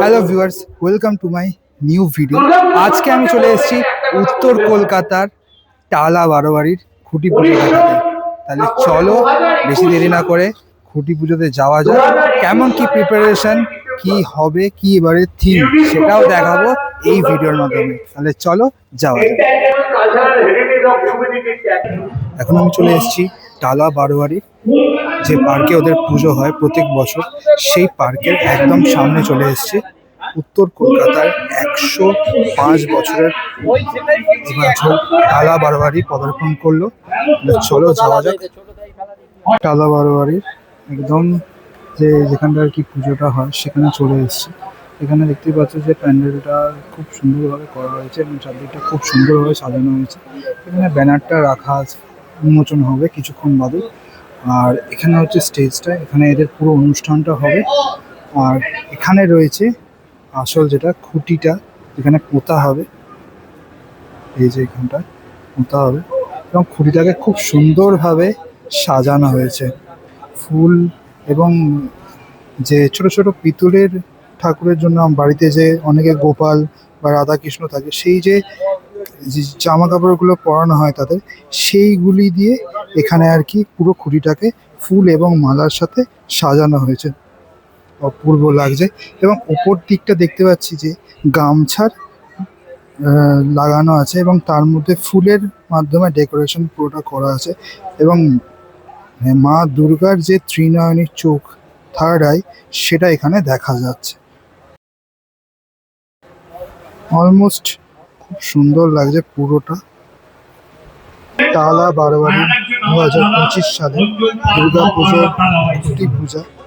Hello viewers welcome to my new video আজকে আমি চলে এসেছি উত্তর কলকাতার টালা বারোয়ারির খুঁটি পুজো তাহলে চলো বেশি দেরি না করে খুঁটি পুজোতে যাওয়া যাক। কেমন কি প্রিপারেশন কি হবে, কি এবারে থিম সেটাও দেখাবো এই ভিডিওর মাধ্যমে। তাহলে চলো যাওয়া এখন আমি চলে এসেছি টালা বারোয়ারি যে পার্কে ওদের পুজো হয় প্রত্যেক বছর, সেই পার্কের একদম সামনে চলে এসেছি। উত্তর কলকাতায় একশো পাঁচ বছরের এবছর টালা বারোয়ারি পদার্পণ করল। চলো যাওয়া যাক। টালা বারোয়ারির একদম যে যেখানটা আর কি পুজোটা হয় সেখানে চলে এসেছি। এখানে দেখতেই পাচ্ছ যে প্যান্ডেলটা খুব সুন্দরভাবে করা হয়েছে এবং চারদিকটা খুব সুন্দরভাবে সাজানো হয়েছে। এখানে ব্যানারটা রাখা আছে। উন্মোচন হবে কিছুক্ষণ বাদে। আর এখানে হচ্ছে স্টেজটা, এখানে এদের পুরো অনুষ্ঠানটা হবে। আর এখানে রয়েছে আসল যেটা খুঁটিটা যেখানে পোতা হবে, এই যে এখানটা পোতা হবে এবং খুঁটিটাকে খুব সুন্দরভাবে সাজানো হয়েছে। ফুল এবং যে ছোট ছোট পিতলের ঠাকুরের জন্য বাড়িতে যে অনেকে গোপাল বা রাধাকৃষ্ণ থাকে, সেই যে জামা কাপড়গুলো পরানো হয় তাদের, সেইগুলি দিয়ে এখানে আর কি পুরো খুঁটিটাকে ফুল এবং মালার সাথে সাজানো হয়েছে। অপূর্ব লাগছে এবং ওপর দিকটা দেখতে পাচ্ছি যে গামছার লাগানো আছে এবং তার মধ্যে ফুলের মাধ্যমে ডেকোরেশন পুরোটা করা আছে এবং মা দুর্গার যে ত্রিনয়নী চোখ থার্ড আই সেটা এখানে দেখা যাচ্ছে। অলমোস্ট খুব সুন্দর লাগছে পুরোটা। টালা বারোয়ারি দু হাজার পঁচিশ সালে দুর্গা মূর্তি পূজা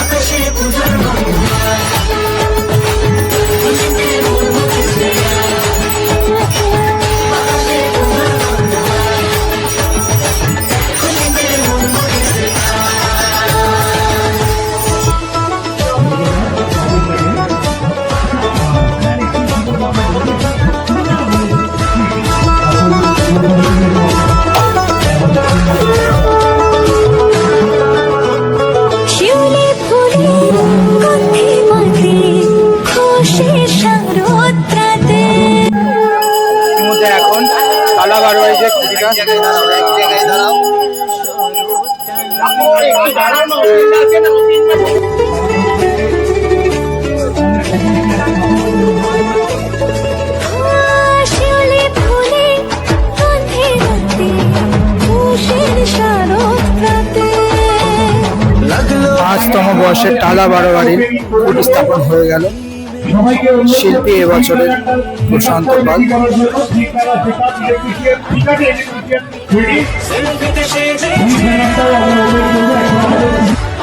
আকাশে পূজার লাগল বয়সে টালা বারো বাড়ির উপস্থাপন হয়ে গেল। শিল্পী এবছরের প্রশান্ত পাল।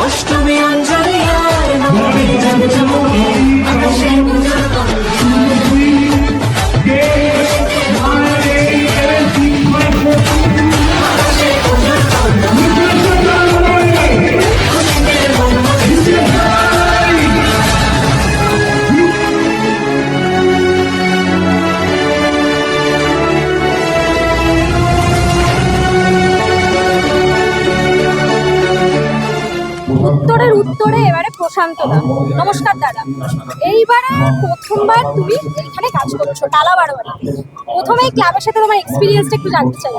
অষ্টমী প্রশান্ত দা নমস্কার দাদা। এইবারে প্রথমবার তুমি এইখানে কাজ করছ, টালা বারোয়ারি। প্রথমে ক্লাবের সাথে তোমার এক্সপিরিয়েন্সটা একটু জানতে চাই।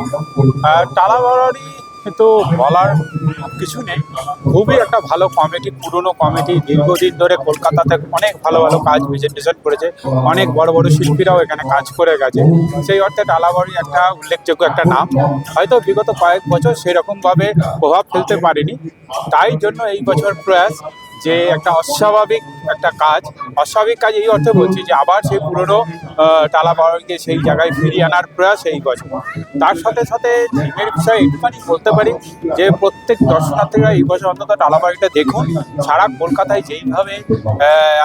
আর টালাবাড়ি তো বলার কিছু নেই। খুবই একটা ভালো কমিটি পুরনো কমিটি দীর্ঘদিন ধরে কলকাতাতে অনেক ভালো ভালো কাজ প্রেজেন্টেশন করেছে। অনেক বড় বড় শিল্পীরাও এখানে কাজ করে গেছে। সেই অর্থে টালাবাড়ি একটা উল্লেখযোগ্য একটা নাম। হয়তো বিগত কয়েক বছর সেরকমভাবে প্রভাব ফেলতে পারেনি। তাই জন্য এই বছর প্রয়াস যে একটা অস্বাভাবিক একটা কাজ অস্বাভাবিক কাজ এই অর্থে বলছি যে আবার সেই পুরনো আহ, টালাবাড়িকে সেই জায়গায় ফিরিয়ে আনার প্রয়াস এই বছর। তার সাথে সাথে থিমের বিষয়ে একটুখানি বলতে পারি যে প্রত্যেক দর্শনার্থীরা এই বছর অন্তত টালাবাড়িটা দেখুন। সারা কলকাতায় যেইভাবে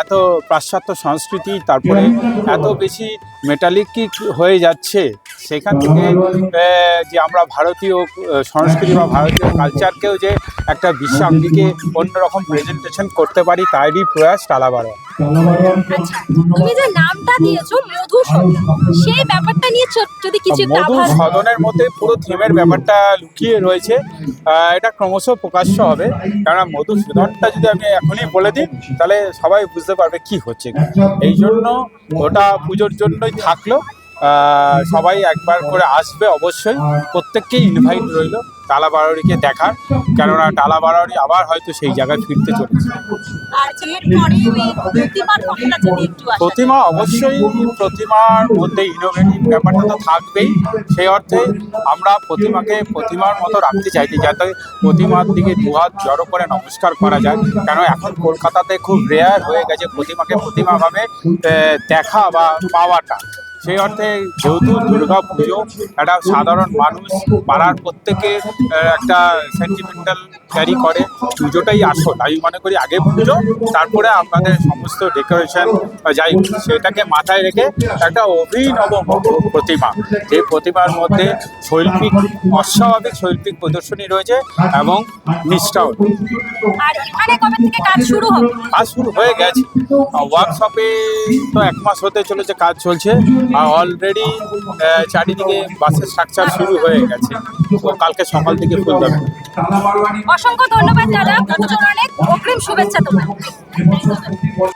এত পাশ্চাত্য সংস্কৃতি তারপরে এত বেশি মেটালিক হয়ে যাচ্ছে সেখান থেকে যে আমরা ভারতীয় সংস্কৃতি বা ভারতীয় কালচারকেও যে একটা বিশ্ব অন্যরকম প্রেজেন্টেশন করতে পারি তারই প্রয়াস টালাবাড়া আচ্ছা তুমি যে নামটা দিয়েছ মধুসূদন সেই ব্যাপারটা নিয়ে যদি কিছু একটু মধু সদনের মধ্যে পুরো থিমের ব্যাপারটা লুকিয়ে রয়েছে। এটা ক্রমশ প্রকাশ্য হবে কারণ মধুসূদনটা যদি আমি এখনই বলে দিই তাহলে সবাই বুঝতে পারবে কি হচ্ছে। এই জন্য ওটা পুজোর জন্যই থাকল। সবাই একবার করে আসবে অবশ্যই। প্রত্যেককেই ইনভাইট রইল। টালাবাড়িকে দেখার কেননা টালাবাড়ি আবার হয়তো সেই জায়গায় ফিরতে চলেছে। প্রতিমা অবশ্যই প্রতিমার মধ্যে ইনোভেটিভ ব্যাপারটা তো থাকবেই। সেই অর্থে আমরা প্রতিমাকে প্রতিমার মতো রাখতে চাইছি যাতে প্রতিমার দিকে দুহাত জড়ো করে নমস্কার করা যায়। কেন এখন কলকাতাতে খুব রেয়ার হয়ে গেছে প্রতিমাকে প্রতিমাভাবে দেখা বা পাওয়াটা। সেই অর্থে যেহেতু দুর্গা পুজো একটা সাধারণ মানুষ পাড়ার প্রত্যেকে একটা সেন্টিমেন্টাল ক্যারি করে পুজোটাই আসল। আমি মনে করি আগে পুজো তারপরে আপনাদের সমস্ত ডেকোরেশন যাই সেটাকে মাথায় রেখে একটা অভিনব প্রতিমা। যে প্রতিমার মধ্যে শৈল্পিক অস্বাভাবিক শৈল্পিক প্রদর্শনী রয়েছে এবং নিষ্ঠাও। আর এখানে কবে থেকে কাজ শুরু হবে? কাজ শুরু হয়ে গেছে। ওয়ার্কশপে তো এক মাস হতে চলেছে কাজ চলছে। অলরেডি চারিদিকে বাসের স্ট্রাকচার শুরু হয়ে গেছে। তো কালকে সকাল থেকে ফুল যাবে অসংখ্য ধন্যবাদ দাদা পুজোর অনেক অগ্রিম শুভেচ্ছা তোমার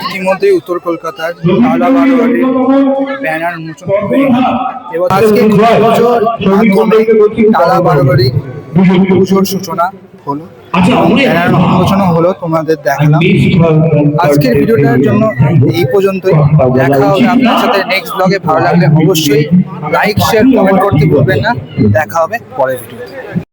ইতিমধ্যেই উত্তর কলকাতার টালা বারোয়ারির ব্যানার উন্মোচন হয়ে এবার আজকে পুজোর মাধ্যমে টালা বারোয়ারি পুজোর সূচনা হলো। এবং ব্যানার উন্মোচনও হলো তোমাদের দেখালাম। আজকের ভিডিওটার জন্য এই পর্যন্তই। দেখা হবে আপনার সাথে নেক্সট ব্লগে ভালো লাগলে অবশ্যই লাইক শেয়ার কমেন্ট করতে ভুলবেন না। দেখা হবে পরের ভিডিও